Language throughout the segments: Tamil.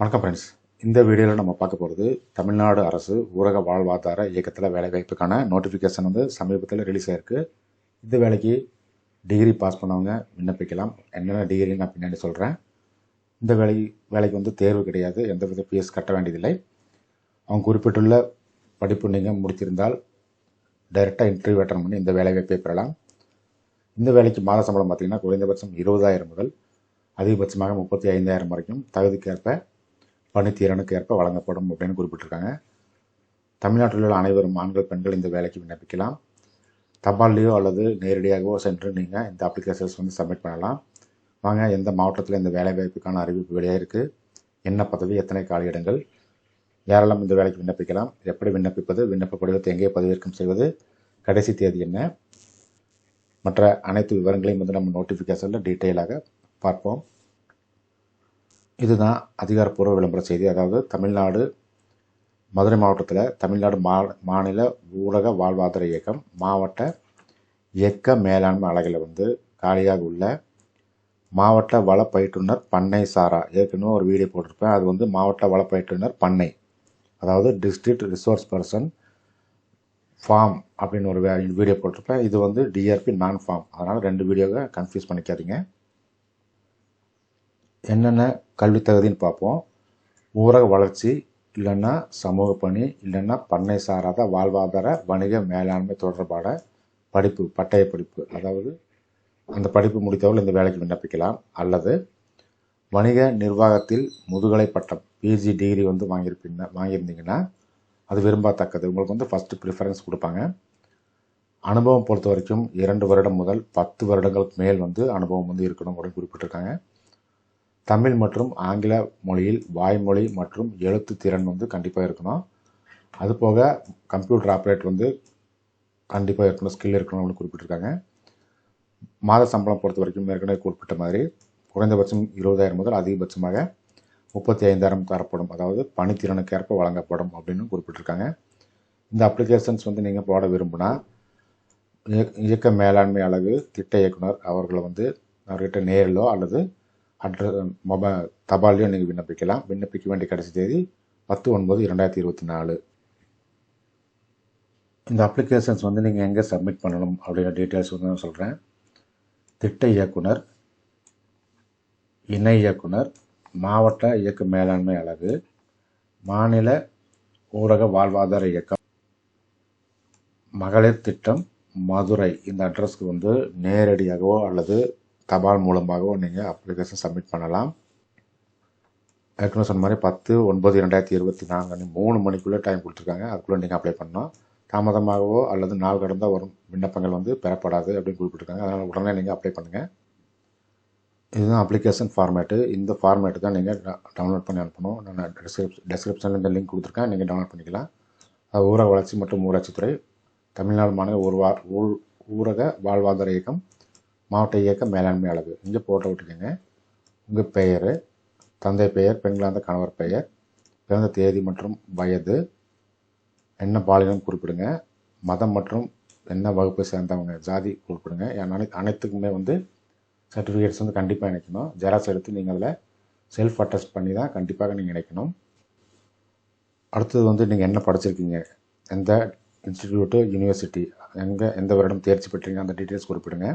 வணக்கம் ஃப்ரெண்ட்ஸ் இந்த வீடியோவில் நம்ம பார்க்க போகிறது தமிழ்நாடு அரசு ஊரக வாழ்வாதார இயக்கத்தில் வேலைவாய்ப்புக்கான நோட்டிஃபிகேஷன் வந்து சமீபத்தில் ரிலீஸ் ஆயிருக்கு. இந்த வேலைக்கு டிகிரி பாஸ் பண்ணவங்க விண்ணப்பிக்கலாம். என்னென்ன டிகிரி நான் பின்னாடி சொல்கிறேன் இந்த வேலை வேலைக்கு வந்து தேர்வு கிடையாது. எந்த வித ஃபீஸ் கட்ட வேண்டியதில்லை. அவங்க குறிப்பிட்டுள்ள படிப்பு நீங்கள் முடித்திருந்தால் டைரெக்டாக இன்டர்வியூ அட்டன் பண்ணி இந்த வேலைவாய்ப்பை பெறலாம். இந்த வேலைக்கு மாத சம்பளம் பார்த்திங்கன்னா குறைந்தபட்சம் இருபதாயிரம் முதல் அதிகபட்சமாக முப்பத்தி ஐந்தாயிரம் வரைக்கும் தகுதிக்கேற்ப பணித்திறனுக்கு ஏற்ப வழங்கப்படும் அப்படின்னு குறிப்பிட்டிருக்காங்க. தமிழ்நாட்டில் உள்ள அனைவரும் ஆண்கள் பெண்கள் இந்த வேலைக்கு விண்ணப்பிக்கலாம். தபால்லையோ அல்லது நேரடியாகவோ சென்று நீங்கள் இந்த அப்ளிகேஷன்ஸ் வந்து சப்மிட் பண்ணலாம். வாங்க எந்த மாவட்டத்தில் இந்த வேலைவாய்ப்புக்கான அறிவிப்பு வெளியாக இருக்குது என்ன பதவி எத்தனை காலியிடங்கள்? யாரெல்லாம் இந்த வேலைக்கு விண்ணப்பிக்கலாம்? எப்படி விண்ணப்பிப்பது? விண்ணப்ப படிவத்தை எங்கே பதிவிறக்கம் செய்வது? கடைசி தேதி என்ன? மற்ற அனைத்து விவரங்களையும் வந்து நம்ம நோட்டிஃபிகேஷனில் டீட்டெயிலாக பார்ப்போம். இதுதான் அதிகாரப்பூர்வ விளம்பர செய்தி. அதாவது தமிழ்நாடு மதுரை மாவட்டத்தில் தமிழ்நாடு மா மாநில ஊடக வாழ்வாதார இயக்கம் மாவட்ட இயக்க மேலாண்மை அலகில் வந்து காலியாக உள்ள மாவட்ட வள பயிற்றுனர் பண்ணை சாரா. ஏற்கனவே ஒரு வீடியோ போட்டிருப்பேன். அது வந்து மாவட்ட வள பயிற்றுனர் பண்ணை. அதாவது டிஸ்ட்ரிக்ட் ரிசோர்ஸ் பர்சன் ஃபார்ம் அப்படின்னு ஒரு வீடியோ போட்டிருப்பேன். இது வந்து டிஆர்பி நான் ஃபார்ம் அதனால் ரெண்டு வீடியோவை கன்ஃபியூஸ் பண்ணிக்காதீங்க. என்னென்ன கல்வி தகுதின்னு பார்ப்போம். ஊரக வளர்ச்சி இல்லைன்னா சமூக பணி இல்லைன்னா பண்ணை சாராத வாழ்வாதார வணிக மேலாண்மை தொடர்பான படிப்பு பட்டய படிப்பு. அதாவது அந்த படிப்பு முடித்தவர்கள் இந்த வேலைக்கு விண்ணப்பிக்கலாம். அல்லது வணிக நிர்வாகத்தில் முதுகலை பட்டம் பிஜி டிகிரி வந்து வாங்கியிருப்பீங்க வாங்கியிருந்தீங்கன்னா அது விரும்பத்தக்கது. உங்களுக்கு வந்து ஃபஸ்ட்டு ப்ரிஃபரன்ஸ் கொடுப்பாங்க. அனுபவம் பொறுத்த வரைக்கும் இரண்டு வருடம் முதல் பத்து வருடங்களுக்கு மேல் வந்து அனுபவம் வந்து இருக்கணும் அப்படின்னு குறிப்பிட்டிருக்காங்க. தமிழ் மற்றும் ஆங்கில மொழியில் வாய்மொழி மற்றும் எழுத்து திறன் வந்து கண்டிப்பாக இருக்கணும். அது போக கம்ப்யூட்டர் ஆப்ரேட் வந்து கண்டிப்பாக இருக்கணும் ஸ்கில் இருக்கணும் அப்படின்னு குறிப்பிட்டிருக்காங்க. மாத சம்பளம் பொறுத்த வரைக்கும் ஏற்கனவே குறிப்பிட்ட மாதிரி குறைந்தபட்சம் இருபதாயிரம் முதல் அதிகபட்சமாக முப்பத்தி ஐந்தாயிரம் தரப்படும். அதாவது பணித்திறனுக்கு ஏற்ப வழங்கப்படும் அப்படின்னு குறிப்பிட்டிருக்காங்க. இந்த அப்ளிகேஷன்ஸ் வந்து நீங்கள் போட விரும்பினா இயக்க மேலாண்மை அளவு திட்ட இயக்குனர் அவர்களை வந்து அவர்கிட்ட நேரிலோ அல்லது அட்ரஸ் மொபைல் தபாலையும் நீங்கள் விண்ணப்பிக்கலாம். விண்ணப்பிக்க வேண்டிய கடைசி தேதி பத்து ஒன்பது இரண்டாயிரத்தி இருபத்தி நாலு. இந்த அப்ளிகேஷன்ஸ் வந்து நீங்கள் எங்கே சப்மிட் பண்ணணும் அப்படிங்கிற டீட்டெயில்ஸ் வந்து நான் சொல்கிறேன் திட்ட இயக்குனர் இணை இயக்குனர் மாவட்ட இயக்க மேலாண்மை அலகு மாநில ஊரக வாழ்வாதார இயக்கம் மகளிர் திட்டம் மதுரை. இந்த அட்ரஸ்க்கு வந்து நேரடியாகவோ அல்லது தபால் மூலமாகவோ நீங்கள் அப்ளிகேஷன் சப்மிட் பண்ணலாம். ஏற்கனவே சொன்ன மாதிரி பத்து ஒன்பது இரண்டாயிரத்தி இருபத்தி நான்கு மூணு மணிக்குள்ளே டைம் கொடுத்துருக்காங்க. அதுக்குள்ளே நீங்கள் அப்ளை பண்ணணும் தாமதமாகவோ அல்லது நாள் கடந்தால் வரும் விண்ணப்பங்கள் வந்து பெறப்படாது அப்படின்னு குறிப்பிட்டிருக்காங்க. அதனால் உடனே நீங்கள் அப்ளை பண்ணுங்கள் இதுதான் அப்ளிகேஷன் ஃபார்மேட்டு இந்த ஃபார்மேட்டு தான் நீங்கள் டவுன்லோட் பண்ணி அனுப்பணும். நான் டிஸ்கிரிப் டெஸ்கிரிப்ஷனில் இந்த லிங்க் கொடுத்துருக்கேன். நீங்கள் டவுன்லோட் பண்ணிக்கலாம். அது ஊரக வளர்ச்சி மற்றும் ஊராட்சித்துறை தமிழ்நாடு மாநில ஊர்வா ஊர் ஊரக வாழ்வாதார இயக்கம் மாவட்ட இயக்க மேலாண்மை அளவு இங்கே போட்டு விட்டுக்கோங்க. உங்கள் பெயர் தந்தை பெயர் பெண்களாந்த கணவர் பெயர் பிறந்த தேதி மற்றும் வயது என்ன பாலினம் குறிப்பிடுங்க மதம் மற்றும் என்ன வகுப்பை சேர்ந்தவங்க ஜாதி குறிப்பிடுங்க. அனை அனைத்துக்குமே வந்து சர்டிஃபிகேட்ஸ் வந்து கண்டிப்பாக இணைக்கணும். ஜெராக்ஸ் எடுத்து நீங்கள் அதில் செல்ஃப் அட்டஸ்ட் பண்ணி தான் கண்டிப்பாக நீங்கள் இணைக்கணும். அடுத்தது வந்து நீங்கள் என்ன படிச்சிருக்கீங்க? எந்த இன்ஸ்டிடியூட்டு யூனிவர்சிட்டி எங்கே எந்த வருடம் தேர்ச்சி பெற்றீங்க? அந்த டீட்டெயில்ஸ் குறிப்பிடுங்க.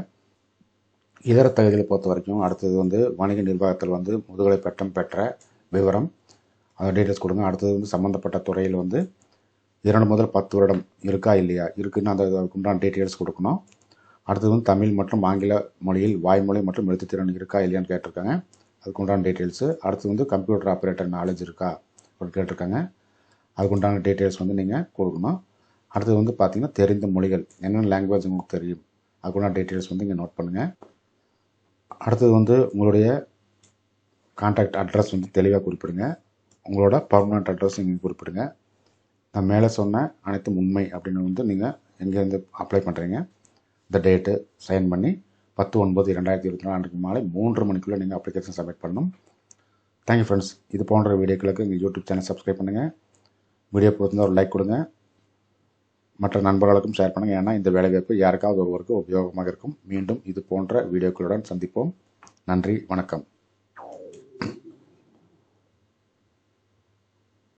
இதர தகுதிகளை பொறுத்த வரைக்கும் அடுத்தது வந்து வணிக நிர்வாகத்தில் வந்து முதுகலை பட்டம் பெற்ற விவரம் அந்த டீட்டெயில்ஸ் கொடுங்க. அடுத்தது வந்து சம்மந்தப்பட்ட துறையில் வந்து இரண்டு முதல் பத்து வருடம் இருக்கா இல்லையா இருக்குன்னு அந்த உண்டான டீட்டெயில்ஸ் கொடுக்கணும். அடுத்தது வந்து தமிழ் மற்றும் ஆங்கில மொழியில் வாய்மொழி மற்றும் எழுத்துத்திறன் இருக்கா இல்லையான்னு கேட்டிருக்காங்க. அதுக்கு உண்டான டீட்டெயில்ஸு அடுத்து வந்து கம்ப்யூட்டர் ஆப்ரேட்டர் நாலேஜ் இருக்கா அப்படின்னு கேட்டிருக்காங்க. அதுக்கு உண்டான டீட்டெயில்ஸ் வந்து நீங்கள் கொடுக்கணும். அடுத்தது வந்து பார்த்திங்கன்னா தெரிந்த மொழிகள் என்னென்ன லாங்குவேஜ் உங்களுக்கு தெரியும் அதுக்குண்டான டீட்டெயில்ஸ் வந்து இங்கே நோட் பண்ணுங்கள் அடுத்தது வந்து உங்களுடைய கான்டாக்ட் அட்ரஸ் வந்து தெளிவாக குறிப்பிடுங்க. உங்களோட பர்மனண்ட் அட்ரஸ் நீங்கள் குறிப்பிடுங்க. நான் மேலே சொன்ன அனைத்தும் உண்மை அப்படின்னு வந்து நீங்கள் எங்கேருந்து அப்ளை பண்ணுறீங்க இந்த டேட்டு சைன் பண்ணி பத்து ஒன்பது இரண்டாயிரத்தி இருபத்தி நாலு அன்றைக்கு மாலை மூன்று மணிக்குள்ளே நீங்கள் அப்ளிகேஷன் சப்மிட் பண்ணணும். தேங்க்யூ ஃப்ரெண்ட்ஸ் இது போன்ற வீடியோக்களுக்கு எங்கள் யூடியூப் சேனல் சப்ஸ்கிரைப் பண்ணுங்கள் வீடியோ பொறுத்திருந்தால் ஒரு லைக் கொடுங்க. மற்ற நண்பர்களுக்கும் ஷேர் பண்ணுங்கள் ஏன்னா இந்த வேலைவாய்ப்பு யாருக்காவது ஒருவருக்கு உபயோகமாக இருக்கும். மீண்டும் இது போன்ற வீடியோக்களுடன் சந்திப்போம். நன்றி வணக்கம்.